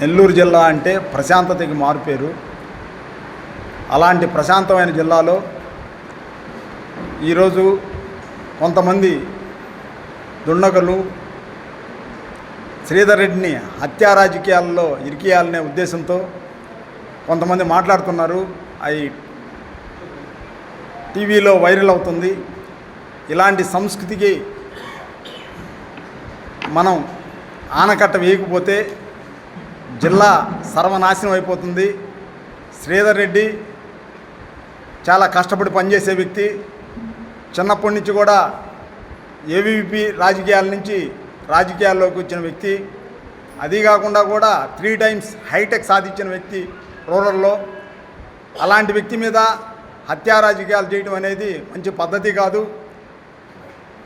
నెల్లూరు జిల్లా అంటే ప్రశాంతతకి మారుపేరు అలాంటి ప్రశాంతమైన జిల్లాలో ఈరోజు కొంతమంది దుండగులు శ్రీధర్ రెడ్డిని హత్యా రాజకీయాల్లో ఇరికియాలనే ఉద్దేశంతో కొంతమంది మాట్లాడుతున్నారు. అవి టీవీలో వైరల్ అవుతుంది. ఇలాంటి సంస్కృతికి మనం ఆనకట్ట వేయకపోతే జిల్లా సర్వనాశనం అయిపోతుంది. శ్రీధర్ రెడ్డి చాలా కష్టపడి పనిచేసే వ్యక్తి. చిన్నప్పటి నుంచి కూడా ఏవీపీ రాజకీయాల నుంచి రాజకీయాల్లోకి వచ్చిన వ్యక్తి. అది కాకుండా కూడా త్రీ టైమ్స్ హైటెక్ సాధించిన వ్యక్తి రూరల్లో. అలాంటి వ్యక్తి మీద హత్యా రాజకీయాలు చేయడం అనేది మంచి పద్ధతి కాదు.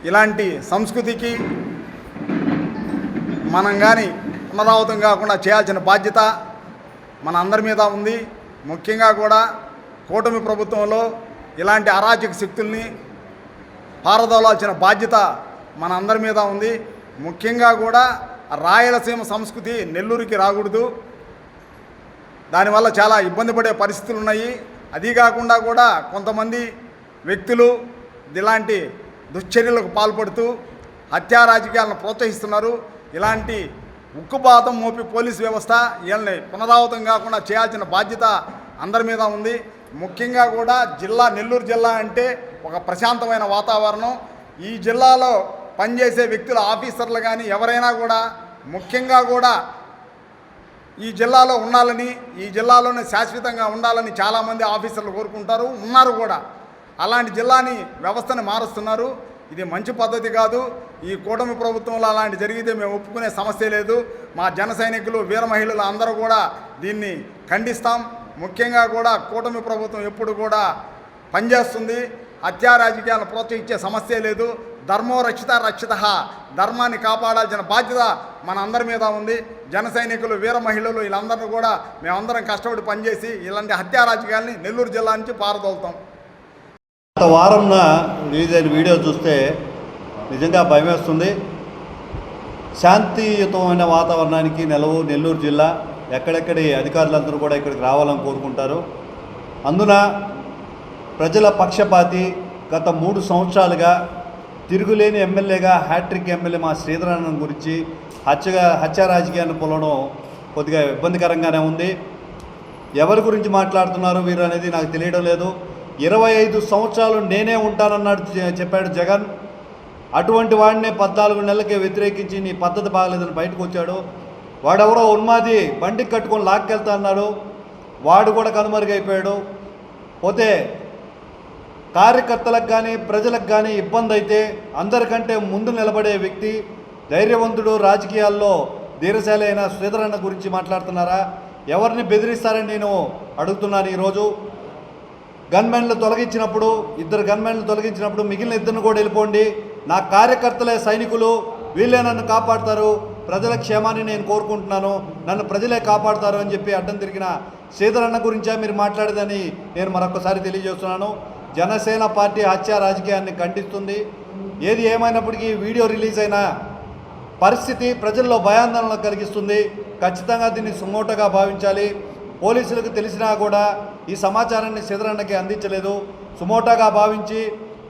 ఇలాంటి సంస్కృతికి మనం కానీ పునరావృతం కాకుండా చేయాల్సిన బాధ్యత మన అందరి మీద ఉంది. ముఖ్యంగా కూడా కూటమి ప్రభుత్వంలో ఇలాంటి అరాచక శక్తుల్ని పారదోలాల్సిన బాధ్యత మన అందరి మీద ఉంది. ముఖ్యంగా కూడా రాయలసీమ సంస్కృతి నెల్లూరుకి రాకూడదు. దానివల్ల చాలా ఇబ్బంది పడే పరిస్థితులు ఉన్నాయి. అది కాకుండా కూడా కొంతమంది వ్యక్తులు ఇలాంటి దుశ్చర్యలకు పాల్పడుతూ హత్యా రాజకీయాలను ప్రోత్సహిస్తున్నారు. ఇలాంటి ఉక్కుపాతం మోపి పోలీస్ వ్యవస్థ వీళ్ళని పునరావృతం కాకుండా చేయాల్సిన బాధ్యత అందరి మీద ఉంది. ముఖ్యంగా కూడా జిల్లా నెల్లూరు జిల్లా అంటే ఒక ప్రశాంతమైన వాతావరణం. ఈ జిల్లాలో పనిచేసే వ్యక్తుల ఆఫీసర్లు కానీ ఎవరైనా కూడా ముఖ్యంగా కూడా ఈ జిల్లాలో ఉండాలని ఈ జిల్లాలోనే శాశ్వతంగా ఉండాలని చాలామంది ఆఫీసర్లు కోరుకుంటారు ఉన్నారు కూడా. అలాంటి జిల్లాని వ్యవస్థని మారుస్తున్నారు. ఇది మంచి పద్ధతి కాదు. ఈ కూటమి ప్రభుత్వంలో అలాంటి జరిగితే మేము ఒప్పుకునే సమస్య లేదు. మా జన సైనికులు వీర మహిళలు అందరూ కూడా దీన్ని ఖండిస్తాం. ముఖ్యంగా కూడా కూటమి ప్రభుత్వం ఎప్పుడు కూడా పనిచేస్తుంది. హత్యా రాజకీయాలను ప్రోత్సహించే సమస్య లేదు. ధర్మో రక్షిత రక్షిత. ధర్మాన్ని కాపాడాల్సిన బాధ్యత మన అందరి మీద ఉంది. జన సైనికులు వీర మహిళలు వీళ్ళందరూ కూడా మేమందరం కష్టపడి పనిచేసి ఇలాంటి హత్యా రాజకీయాల్ని నెల్లూరు జిల్లా నుంచి పారదోలుతాం. గత వారంన రిలీజ్ అయిన వీడియో చూస్తే నిజంగా భయమేస్తుంది. శాంతియుతమైన వాతావరణానికి నెలవు నెల్లూరు జిల్లా ఎక్కడెక్కడి అధికారులందరూ కూడా ఇక్కడికి రావాలని కోరుకుంటారు. అందున ప్రజల పక్షపాతి గత మూడు సంవత్సరాలుగా తిరుగులేని ఎమ్మెల్యేగా హ్యాట్రిక్ ఎమ్మెల్యే మా శ్రీధరానందం గురించి హత్యగా హత్య రాజకీయాన్ని పొలడం కొద్దిగా ఇబ్బందికరంగానే ఉంది. ఎవరి గురించి మాట్లాడుతున్నారు వీరు అనేది నాకు తెలియడం లేదు. ఇరవై ఐదు సంవత్సరాలు నేనే ఉంటానన్నాడు చెప్పాడు జగన్. అటువంటి వాడినే పద్నాలుగు నెలలకే వ్యతిరేకించి నీ పద్ధతి బాగలేదని బయటకు వచ్చాడు. వాడెవరో ఉన్మాది బండికి కట్టుకొని లాక్కెళ్తా అన్నాడు. వాడు కూడా కనుమరుగైపోయాడు. పోతే కార్యకర్తలకు కానీ ప్రజలకు కానీ ఇబ్బంది అయితే అందరికంటే ముందు నిలబడే వ్యక్తి ధైర్యవంతుడు రాజకీయాల్లో ధీరశాలి అయిన శ్రీధరన్న గురించి మాట్లాడుతున్నారా? ఎవరిని బెదిరిస్తారని నేను అడుగుతున్నాను ఈరోజు. గన్మెన్లు తొలగించినప్పుడు ఇద్దరు గన్మెన్లు తొలగించినప్పుడు మిగిలిన ఇద్దరిని కూడా వెళ్ళిపోండి. నా కార్యకర్తలే సైనికులు వీళ్ళే నన్ను కాపాడతారు. ప్రజల క్షేమాన్ని నేను కోరుకుంటున్నాను. నన్ను ప్రజలే కాపాడతారు అని చెప్పి అడ్డం తిరిగిన శ్రీధరన్న గురించే మీరు మాట్లాడేదని నేను మరొకసారి తెలియజేస్తున్నాను. జనసేన పార్టీ హత్య రాజకీయాన్ని ఖండిస్తుంది. ఏది ఏమైనప్పటికీ వీడియో రిలీజ్ అయిన పరిస్థితి ప్రజల్లో భయాందోళన కలిగిస్తుంది. ఖచ్చితంగా దీన్ని సుమోటగా భావించాలి. పోలీసులకు తెలిసినా కూడా ఈ సమాచారాన్ని సిదరన్నకి అందించలేదు. సుమోటాగా భావించి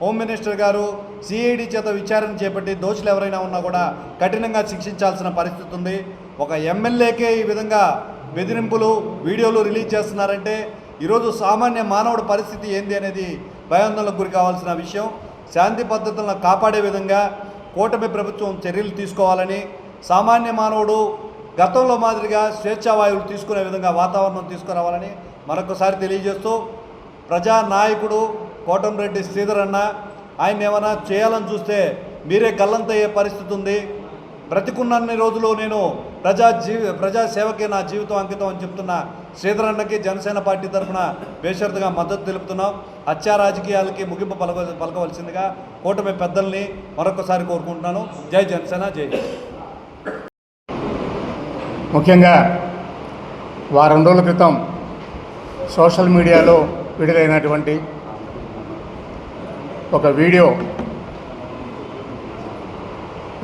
హోమ్ మినిస్టర్ గారు సిఐడి చేత విచారణ చేపట్టి దోషులు ఎవరైనా ఉన్నా కూడా కఠినంగా శిక్షించాల్సిన పరిస్థితి ఉంది. ఒక ఎమ్మెల్యేకే ఈ విధంగా బెదిరింపులు వీడియోలు రిలీజ్ చేస్తున్నారంటే ఈరోజు సామాన్య మానవుడి పరిస్థితి ఏంది అనేది భయాందోళనకు గురి కావాల్సిన విషయం. శాంతి పద్ధతులను కాపాడే విధంగా కూటమి ప్రభుత్వం చర్యలు తీసుకోవాలని సామాన్య మానవుడు గతంలో మాదిరిగా స్వేచ్ఛావాయువులు తీసుకునే విధంగా వాతావరణం తీసుకురావాలని మరొకసారి తెలియజేస్తూ ప్రజా నాయకుడు కోటంరెడ్డి శ్రీధర్ అన్న ఆయన ఏమైనా చేయాలని చూస్తే మీరే గల్లంతయ్యే పరిస్థితి ఉంది. బ్రతికున్నన్ని రోజులు నేను ప్రజా జీవి ప్రజాసేవకే నా జీవితం అంకితం అని చెప్తున్న శ్రీధరన్నకి జనసేన పార్టీ తరఫున బేషరతుగా మద్దతు తెలుపుతున్నాం. హత్యా రాజకీయాలకి ముగింపు పలక పలకవలసిందిగా కూటమి పెద్దల్ని మరొకసారి కోరుకుంటున్నాను. జై జనసేన జై ముఖ్యంగా వారం రోజుల క్రితం సోషల్ మీడియాలో విడుదలైనటువంటి ఒక వీడియో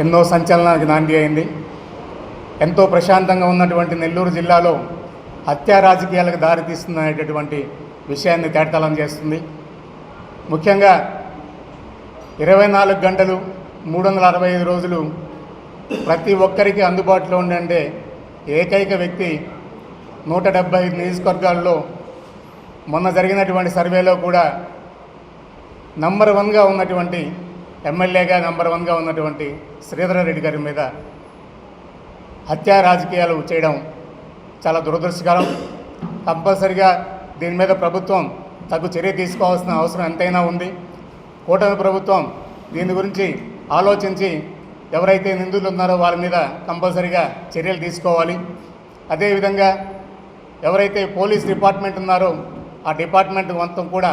ఎన్నో సంచలనానికి నాంది అయింది. ఎంతో ప్రశాంతంగా ఉన్నటువంటి నెల్లూరు జిల్లాలో హత్యా రాజకీయాలకు దారితీస్తుందనేటటువంటి విషయాన్ని తేటతలం చేస్తుంది. ముఖ్యంగా ఇరవై నాలుగు గంటలు మూడు వందల అరవై ఐదు రోజులు ప్రతి ఒక్కరికి అందుబాటులో ఉండే ఏకైక వ్యక్తి నూట డెబ్బై నియోజకవర్గాల్లో మొన్న జరిగినటువంటి సర్వేలో కూడా నంబర్ వన్గా ఉన్నటువంటి ఎమ్మెల్యేగా నంబర్ వన్గా ఉన్నటువంటి శ్రీధర్ రెడ్డి గారి మీద హత్యా రాజకీయాలు చేయడం చాలా దురదృష్టకరం. కంపల్సరిగా దీని మీద ప్రభుత్వం తగు చర్య తీసుకోవాల్సిన అవసరం ఎంతైనా ఉంది. కూటమి ప్రభుత్వం దీని గురించి ఆలోచించి ఎవరైతే నిందితులు ఉన్నారో వారి మీద కంపల్సరిగా చర్యలు తీసుకోవాలి. అదేవిధంగా ఎవరైతే పోలీస్ డిపార్ట్మెంట్ ఉన్నారో ఆ డిపార్ట్మెంట్ మొత్తం కూడా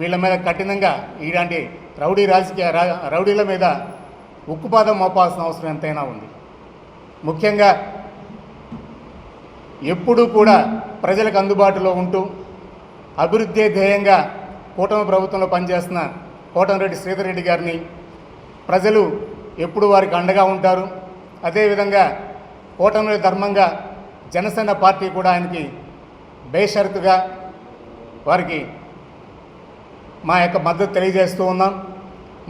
వీళ్ళ మీద కఠినంగా ఇలాంటి రౌడీ రాజకీయ రౌడీల మీద ఉక్కుపాదం మోపాల్సిన అవసరం ఎంతైనా ఉంది. ముఖ్యంగా ఎప్పుడూ కూడా ప్రజలకు అందుబాటులో ఉంటూ అభివృద్ధి ధ్యేయంగా కూటమి ప్రభుత్వంలో పనిచేస్తున్న కోటమిరెడ్డి శ్రీధర్ రెడ్డి గారిని ప్రజలు ఎప్పుడు వారికి అండగా ఉంటారు? అదేవిధంగా కూటమి ధర్మంగా జనసేన పార్టీ కూడా ఆయనకి బేషరతుగా వారికి మా యొక్క మద్దతు తెలియజేస్తూ ఉన్నాం.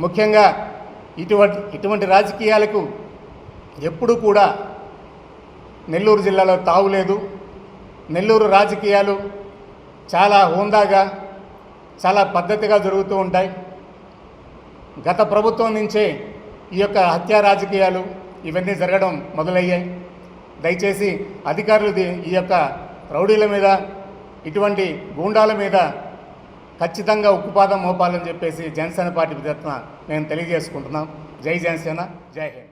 ముఖ్యంగా ఇటువంటి ఇటువంటి రాజకీయాలకు ఎప్పుడూ కూడా నెల్లూరు జిల్లాలో తావులేదు నెల్లూరు రాజకీయాలు చాలా హోందాగా చాలా పద్ధతిగా జరుగుతూ ఉంటాయి. గత ప్రభుత్వం నుంచే ఈ యొక్క హత్యా రాజకీయాలు ఇవన్నీ జరగడం మొదలయ్యాయి. దయచేసి అధికారులు ఈ యొక్క రౌడీల మీద ఇటువంటి గూండాల మీద ఖచ్చితంగా ఉక్కుపాదం మోపాలని చెప్పేసి జనసేన పార్టీ తరఫున నేను తెలియజేసుకుంటున్నాం. జై జనసేన జై హింద్.